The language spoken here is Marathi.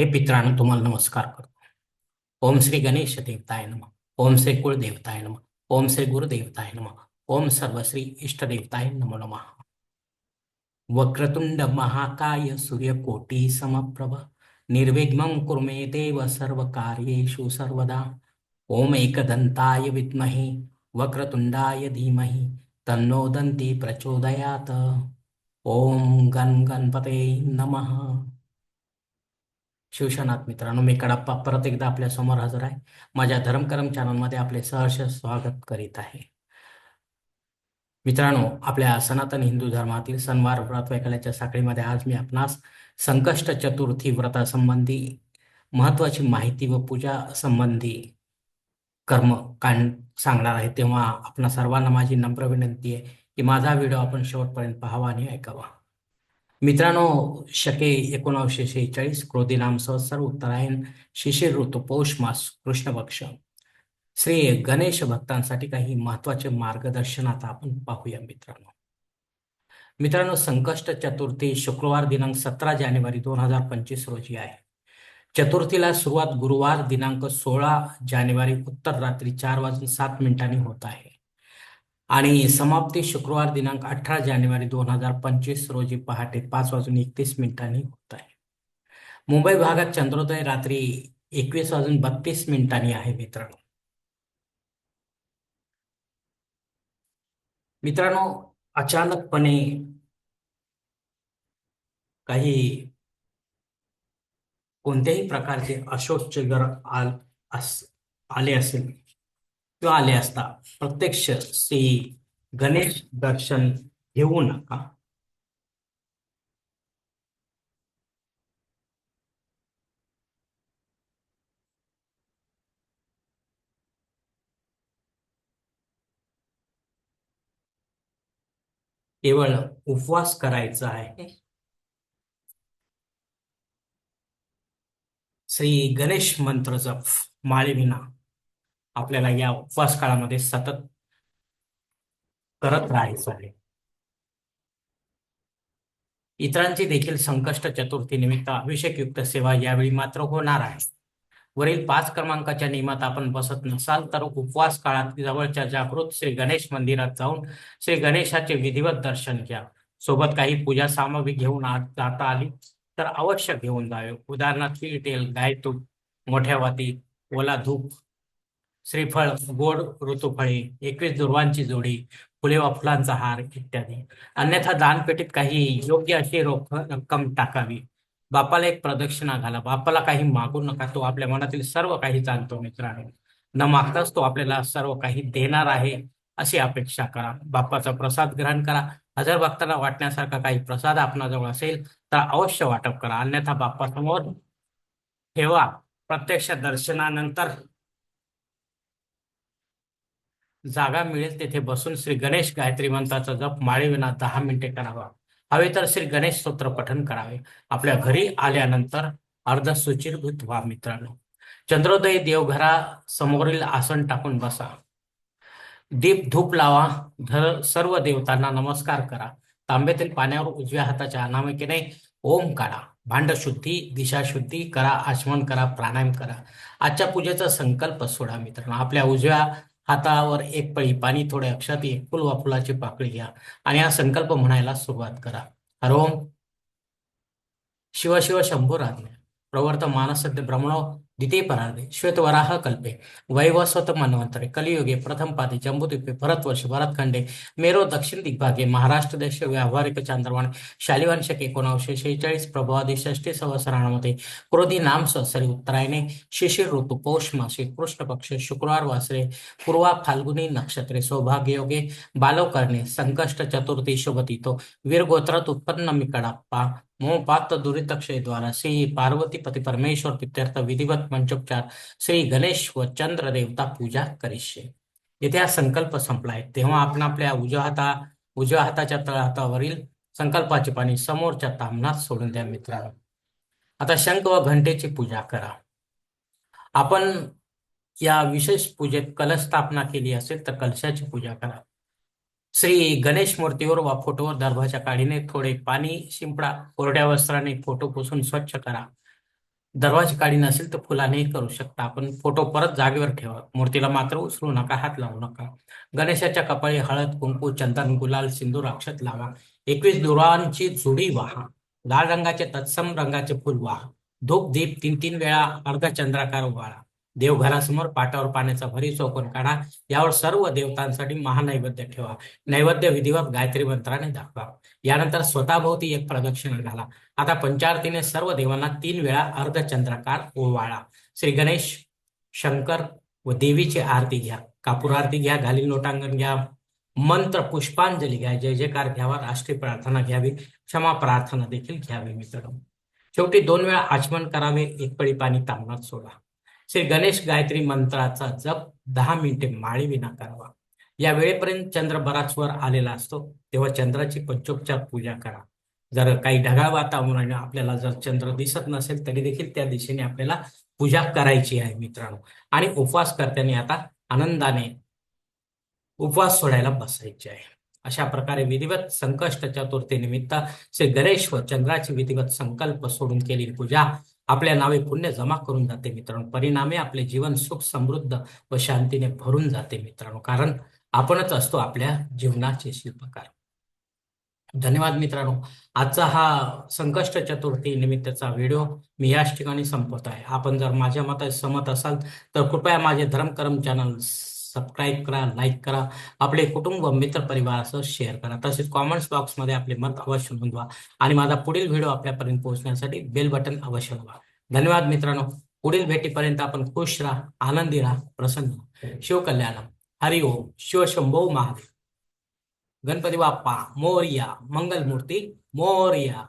हे पित्रांनो, तुम्हाला नमस्कार करतो. ओम श्री गणेश देवताय नम. ओम श्री कुळदेवताय नम. ओम श्री गुरुदेवताय नम. ओम सर्वश्री इष्टदेवताय नमो नमः. वक्रतुंड महाकाय सूर्यकोटी समप्रभ. निर्विघ्नं कुर्मे देव सर्वकार्येषु सर्वदा. ओम एकदन्ताय विद्महे, वक्रतुंडाय धीमहि, तन्नो दन्ती प्रचोदयात. ओम गण गणपते नमः. शिवशनाथ मित्रांनो मी कडप्पा परत एकदा आपल्यासमोर हजर आहे. माझ्या धर्मकरम चॅनलमध्ये आपले सहर्ष स्वागत करीत आहे. मित्रांनो आपल्या सनातन हिंदू धर्मातील सणवार व्रत वैकल्याच्या साखळीमध्ये आज मी आपणास संकष्ट चतुर्थी व्रतासंबंधी महत्वाची माहिती व पूजा संबंधी कर्म कांड सांगणार आहे तेव्हा आपणा सर्वांना माझी नम्र विनंती आहे की माझा व्हिडिओ आपण शेवटपर्यंत पाहावा आणि ऐकावा. मित्रांनो शके एकोणावीसशे शेहेचाळीस क्रोधीनाम संवत्सर उत्तरायण शिशिर ऋतू पौष मास कृष्ण पक्ष. श्री गणेश भक्तांसाठी काही महत्त्वाचे मार्गदर्शन आता आपण पाहूया मित्रांनो. मित्रांनो संकष्ट चतुर्थी शुक्रवार दिनांक सतरा जानेवारी दोन हजार पंचवीस रोजी आहे. चतुर्थीला सुरुवात गुरुवार दिनांक सोळा जानेवारी उत्तर रात्री चार वाजून सात मिनिटांनी होत आहे. आणि समाप्ती शुक्रवार दिनांक अठरा जानेवारी दोन हजार पंचवीस रोजी पहाटे पाच वाजून एकतीस मिनिटांनी होत आहे. मुंबई भागात चंद्रोदय रात्री एकवीस वाजून बत्तीस मिनिटांनी आहे मित्रांनो. मित्रांनो अचानकपणे काही कोणत्याही प्रकारचे अशोकचे घर आल अस आले असेल. किंवा आले असता प्रत्यक्ष श्री गणेश दर्शन घेऊ नका. केवळ उपवास करायचा आहे. श्री गणेश मंत्र जप माळेविना आपल्याला या उपवास काळामध्ये सतत करत राहायचं आहे. इतरांची देखील संकष्ट चतुर्थी निमित्त अभिषेकयुक्त सेवा यावेळी मात्र होणार आहे. वरील पाच क्रमांकाच्या नियमात आपण बसत नसाल तर उपवास काळात जवळच्या जागृत श्री गणेश मंदिरात जाऊन श्री गणेशाचे विधिवत दर्शन घ्या. सोबत काही पूजा सामग्री घेऊन आत जाता आली तर अवश्य घेऊन जावे. उदाहरणार्थ तेल गाय तूप मोठ्या वाती ओला धूप श्रीफळ गोड ऋतुफळे एकवीस दुर्वांची जोडी फुले व फुलांचा हार इत्यादी. अन्यथा दानपेटीत काही योग्य अशी रोख रक्कम टाकावी. बापाला एक प्रदक्षिणा घाला. बापाला काही मागू नका. तो आपल्या मनातील सर्व काही जाणतो मित्रांनो न मागताच तो आपल्याला सर्व काही देणार आहे अशी अपेक्षा करा. बापाचा प्रसाद ग्रहण करा. हजर भक्तांना वाटण्यासारखा काही प्रसाद आपणाजवळ असेल तर अवश्य वाटप करा. अन्यथा बाप्पासमोर ठेवा. प्रत्यक्ष दर्शनानंतर जागा मिळेल तेथे बसून श्री गणेश गायत्री मंत्राचा जप माळेविना दहा मिनिटे करावा. हवे तर श्री गणेश स्तोत्र पठन करावे. आपल्या घरी आल्यानंतर अर्ध सुचिरभूत व्हा मित्रांनो. चंद्रोदय देवघरा समोरील आसन टाकून बसा. दीप धूप लावा. धर सर्व देवतांना नमस्कार करा. तांब्यातील पाण्यावर उजव्या हाताच्या अनामिकेने ओम काढा भांड शुद्धी दिशा शुद्धी करा आचमन करा प्राणायाम करा. आजच्या पूजेचा संकल्प सोडा मित्रांनो. आपल्या उजव्या हातावर एक पळी पाणी थोडे अक्षात एक फुल वा फुलाची पाकळी घ्या आणि हा संकल्प म्हणायला सुरुवात करा. हरोम शिव शिव शंभू राज्ञ प्रवर्त मानसद्य ब्रह्मणो द्वितीय परार्धे श्वेतवराह कल्पे वैवस्वत मन्वंतरे कलियुगे प्रथम पादे जम्बुद्वीपे भरतवर्ष भरतखंडे मेरो दक्षिण दिग्भागे महाराष्ट्र देश व्यावहारिक चांद्रवाण शालिवान शक शेहेचाळीस प्रभावादी षष्टी संवत्सरामध्ये क्रोधी नाम संवत्सरी उत्तरायणे शिशिर ऋतू पौष मासे कृष्ण पक्ष शुक्रवार वासरे पूर्वा फाल्गुनी नक्षत्रे सौभाग्ययोगे बालवकर्णे संकष्ट चतुर्थी शुभतितो वीरगोत्रात उत्पन्न मी मोहपात्र दुरितक्षय द्वारा श्री पार्वती पति परमेश्वर पित्यर्थ विधिवत मंचोपचार श्री गणेश व चंद्र देवता पूजा करिष्ये. इथे हा संकल्प संपलाय. तेव्हा आपण आपल्या उजव्या हाता उजव्या हाताच्या तळहातावरील संकल्पाचे पाणी समोरच्या तामनात सोडून द्या मित्रांनो. आता शंख व घंटेची पूजा करा. आपण या विशेष पूजेत कलश स्थापना केली असेल तर कलशाची पूजा करा. श्री गणेश मूर्तीवर वा फोटोवर दर्भाच्या काडीने थोडे पाणी शिंपडा कोरड्या वस्त्राने फोटो पुसून स्वच्छ करा. दरवाजा काढी नसेल तर फुलानेही करू शकता. आपण फोटो परत जागेवर ठेवा. मूर्तीला मात्र उचलू नका हात लावू नका. गणेशाच्या कपाळी हळद कुंकू चंदन गुलाल सिंदूर अक्षत लावा. एकवीस दुरांची जुडी वाहा. लाल रंगाचे तत्सम रंगाचे फुल वाहा. धूप दीप तीन तीन वेळा अर्धचंद्राकार वाळा. देवघरासमोर पाटावर पाण्याचा भरी चौकोन काढा. यावर सर्व देवतांसाठी महानैवेद्य ठेवा. नैवेद्य विधिवत गायत्री मंत्राने दाखवा. यानंतर स्वतःभोवती एक प्रदक्षिणा घाला. आता पंचारतीने सर्व देवांना तीन वेळा अर्धचंद्राकार ओवाळा. श्री गणेश शंकर व देवीची आरती घ्या. कापूर आरती घ्या घालील लोटांगण घ्या. मंत्र पुष्पांजली घ्या. जय जयकार घ्यावा. राष्ट्रीय प्रार्थना घ्यावी. क्षमा प्रार्थना देखील घ्यावी मित्रांनो. शेवटी दोन वेळा आचमन करावे. एक पळी पाणी तांबणात सोडा. श्री गणेश गायत्री मंत्राचा जप दहा मिनिटे माळीविना करावा. या वेळेपर्यंत चंद्र बराच वर आलेला असतो तेव्हा चंद्राची पंचोपचार पूजा करा. जर काही ढगाळ वातावरण आपल्याला जर चंद्र दिसत नसेल तरी देखील त्या दिशेने आपल्याला पूजा करायची आहे मित्रांनो. आणि उपवास करताना आता आनंदाने उपवास सोडायला बसायचे आहे. अशा प्रकारे विधिवत संकष्ट चतुर्थी निमित्त श्री गणेश व चंद्राची विधिवत संकल्प सोडून केलेली पूजा आपल्या नावे पुण्य जमा करून जाते मित्रांनो. परिणामी आपले जीवन सुख समृद्ध व शांतीने भरून जाते मित्रांनो. कारण आपणच असतो आपल्या जीवनाचे शिल्पकार. धन्यवाद मित्रांनो. आजचा हा संकष्ट चतुर्थी निमित्तचा व्हिडिओ मी याच ठिकाणी संपवत आहे. आपण जर माझ्या मता सहमत असाल तर कृपया माझे धर्मकर्म चॅनल सबस्क्राईब करा लाईक करा. आपले कुटुंब मित्र परिवारासह शेअर करा. तसेच कॉमेंट्स बॉक्समध्ये आपले मत अवश्य नोंदवा. आणि माझा पुढील व्हिडिओ आपल्यापर्यंत पोहोचण्यासाठी बेल बटन अवश्य दाबा. धन्यवाद मित्रांनो. पुढील भेटीपर्यंत आपण खुश राहा आनंदी राहा प्रसन्न शिवकल्याणम हरि ओम. शिवशंभो महादेव. गणपती बाप्पा. मोर्या. मंगलमूर्ती. मोरया.